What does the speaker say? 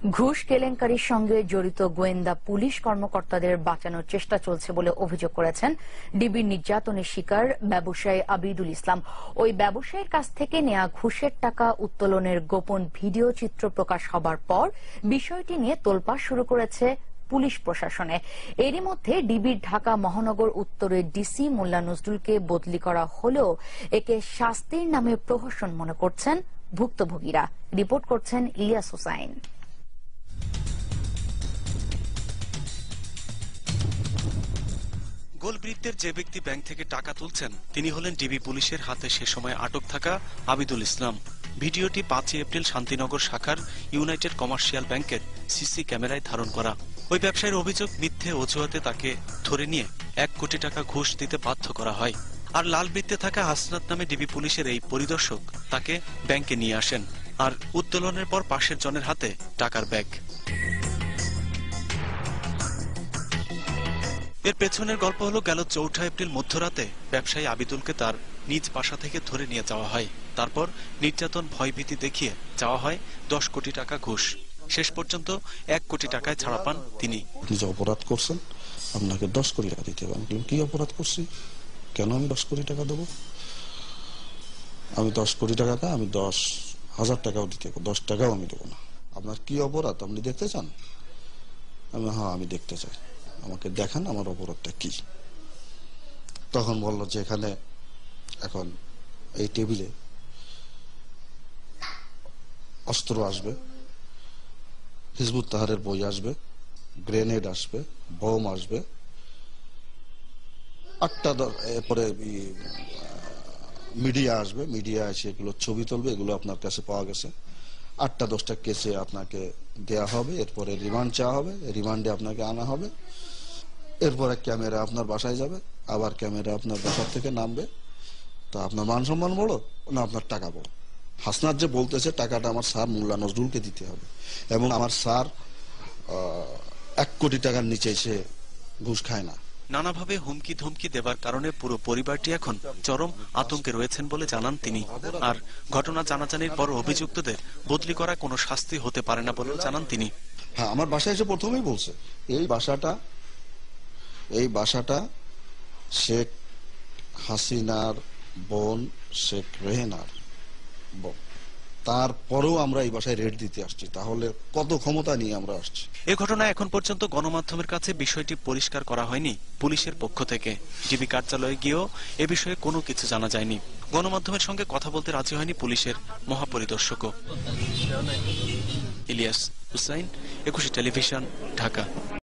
ঘুষ কেলেঙ্কারির সঙ্গে জড়িত গোয়েন্দা পুলিশ কর্মকর্তাদের বাঁচানোর চেষ্টা চলছে বলে অভিযোগ করেছেন ডিবির নির্যাতনের শিকার ব্যবসায়ী আবিদুল ইসলাম। ওই ব্যবসায়ীর কাছ থেকে নেয়া ঘুষের টাকা উত্তোলনের গোপন ভিডিও চিত্র প্রকাশ হবার পর বিষয়টি নিয়ে তোলপাড় শুরু করেছে পুলিশ প্রশাসনে। এরই মধ্যে ডিবির ঢাকা মহানগর উত্তরের ডিসি মোল্লা নজরুলকে বদলি করা হলেও একে শাস্তির নামে প্রহসন মনে করছেন ভুক্তভোগীরা। রিপোর্ট করছেন ইলিয়াস হুসাইন। গোলবৃত্তের যে ব্যক্তি ব্যাংক থেকে টাকা তুলছেন, তিনি হলেন ডিবি পুলিশের হাতে সে সময় আটক থাকা আবিদুল ইসলাম। ভিডিওটি পাঁচই এপ্রিল শান্তিনগর শাখার ইউনাইটেড কমার্শিয়াল ব্যাংকের সিসি ক্যামেরায় ধারণ করা। ওই ব্যবসায়ীর অভিযোগ, মিথ্যে অজুহাতে তাকে ধরে নিয়ে এক কোটি টাকা ঘুষ দিতে বাধ্য করা হয়। আর লাল বৃত্তে থাকা হাসনাত নামে ডিবি পুলিশের এই পরিদর্শক তাকে ব্যাংকে নিয়ে আসেন। আর উত্তোলনের পর পাশের জনের হাতে টাকার ব্যাগ। এর পেছনের গল্প হলো, গেল চৌঠা এপ্রিল মধ্যরাতে ব্যবসায়ী আবিদুলকে তার নিজ বাসা থেকে ধরে নিয়ে যাওয়া হয়। তারপর নির্যাতন ভয়ভীতি দেখিয়ে চাওয়া হয় দশ কোটি টাকা ঘুষ। শেষ পর্যন্ত এক কোটি টাকায় ছাড়া পান তিনি। অপরাধ করছেন, আপনাকে দশ কোটি টাকা দিতে হবে। আমি কি অপরাধ করছি? কেন আমি দশ কোটি টাকা দেবো? আমি দশ কোটি টাকা আমি দশ হাজার টাকাও দিতে দশ টাকাও আমি দেবো না। আপনার কি অপরাধ? আপনি দেখতে চান? আমি হ্যাঁ আমি দেখতে চাই। আমাকে দেখান আমার অপরাধটা কি। তখন বলল যে এখানে এখন এই টেবিলে অস্ত্র আসবে, হিজবুত তাহারের বই আসবে, গ্রেনেড আসবে, বোম আসবে। আটটা এরপরে মিডিয়া আসবে, মিডিয়া এসে এগুলো ছবি তুলবে, এগুলো আপনার কাছে পাওয়া গেছে। আটটা দশটা কেসে আপনাকে দেয়া হবে, এরপরে রিমান্ড চাওয়া হবে, রিমান্ডে আপনাকে আনা হবে। এরপরে ক্যামেরা আপনার বাসায় যাবে, আবার ক্যামেরা আপনার বাসার থেকে নামবে। তা আপনার মান সম্মান বড় না আপনার টাকা বড়? হাসনাত যে বলতেছে, টাকাটা আমার স্যার মোল্লা নজরুলকে দিতে হবে। এবং আমার স্যার এক কোটি টাকার নিচে সে ঘুষ খায় না। নানাভাবে হুমকি ধমকি দেবার কারণে পুরো পরিবারটি এখন চরম আতঙ্কে রয়েছেন বলে জানান তিনি। আর ঘটনা জানাজানির পর অভিযুক্তদের বদলি করা কোনো শাস্তি হতে পারে না বলেও জানান তিনি। হ্যাঁ আমার বাসায় এসে প্রথমেই বলছে, এই বাসাটা এই বাসাটা শেখ হাসিনার বোন, শেখ রেহেনার বোন। তারপরেও আমরা এই বাসায় রেট দিতে আসছি। তাহলে কত ক্ষমতা নিয়ে আমরা আসছি? এ ঘটনায় এখন পর্যন্ত গণমাধ্যমের কাছে বিষয়টি পরিষ্কার করা হয়নি পুলিশের পক্ষ থেকে। ডিবি কার্যালয়ে গিয়েও এ বিষয়ে কোনো কিছু জানা যায়নি। গণমাধ্যমের সঙ্গে কথা বলতে রাজি হয়নি পুলিশের মহাপরিদর্শকও। ইলিয়াস হুসাইন, একুশে টেলিভিশন, ঢাকা।